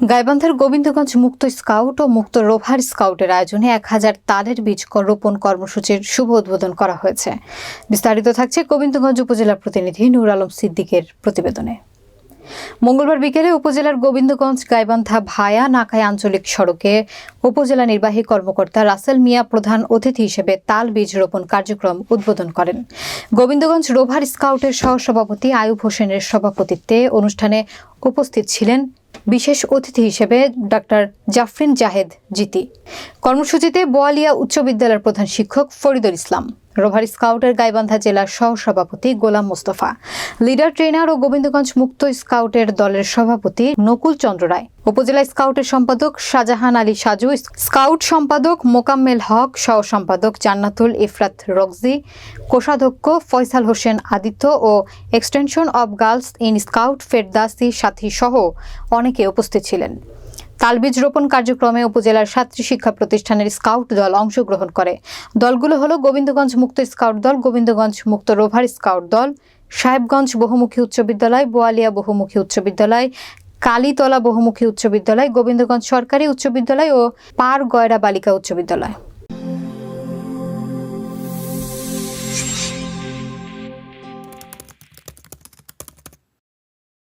গাইবান্ধার গোবিন্দগঞ্জ মুক্ত স্কাউট ও মুক্ত রোভার স্কাউটের আয়োজনে এক হাজার তালের বীজ রোপণ কর্মসূচির শুভ উদ্বোধন করা হয়েছে। বিস্তারিত থাকছে গোবিন্দগঞ্জ উপজেলা প্রতিনিধি নুর আলম সিদ্দিকের প্রতিবেদনে। মঙ্গলবার বিকেলে উপজেলার গোবিন্দগঞ্জ, গাইবান্ধা ভায়া, নাকাই আঞ্চলিক সড়কে উপজেলা নির্বাহী কর্মকর্তা রাসেল মিয়া প্রধান অতিথি হিসেবে তাল বীজ রোপণ কার্যক্রম উদ্বোধন করেন। গোবিন্দগঞ্জ রোভার স্কাউটের সহসভাপতি আয়ুব হোসেনের সভাপতিত্বে অনুষ্ঠানে উপস্থিত ছিলেন বিশেষ অতিথি হিসেবে ডাক্তার জাফরিন জাহেদ জিতি। কর্মসূচিতে বোয়ালিয়া উচ্চ বিদ্যালয়ের প্রধান শিক্ষক ফরিদুল ইসলাম। রোভার স্কাউটের গাইবান্ধা জেলার সহসভাপতি গোলাম মোস্তফা। লিডার ট্রেনার ও গোবিন্দগঞ্জ মুক্ত স্কাউটের দলের সভাপতি নকুল চন্দ্র রায়। উপজেলা স্কাউটের সম্পাদক শাহজাহান আলী সাজু, স্কাউট সম্পাদক মোকাম্মেল হক, সহ সম্পাদক জান্নাতুল ইফরাত রকজি কোষাধ্যক্ষ ফয়সাল হোসেন আদিত্য ও extension of girls in scout Ferdousi Sathi সহ অনেকে উপস্থিত ছিলেন। তালবীজ রোপণ কার্যক্রমে উপজেলার সাতটি শিক্ষা প্রতিষ্ঠানের স্কাউট দল অংশগ্রহণ করে। দলগুলো হলো গোবিন্দগঞ্জ মুক্ত স্কাউট দল, গোবিন্দগঞ্জ মুক্ত রোভার স্কাউট দল, সাহেবগঞ্জ বহুমুখী উচ্চ বিদ্যালয়, বোয়ালিয়া বহুমুখী উচ্চ বিদ্যালয়, কালীতলা বহুমুখী উচ্চ বিদ্যালয়, গোবিন্দগঞ্জ সরকারি উচ্চ বিদ্যালয় ও পার গয়রা বালিকা উচ্চ বিদ্যালয়।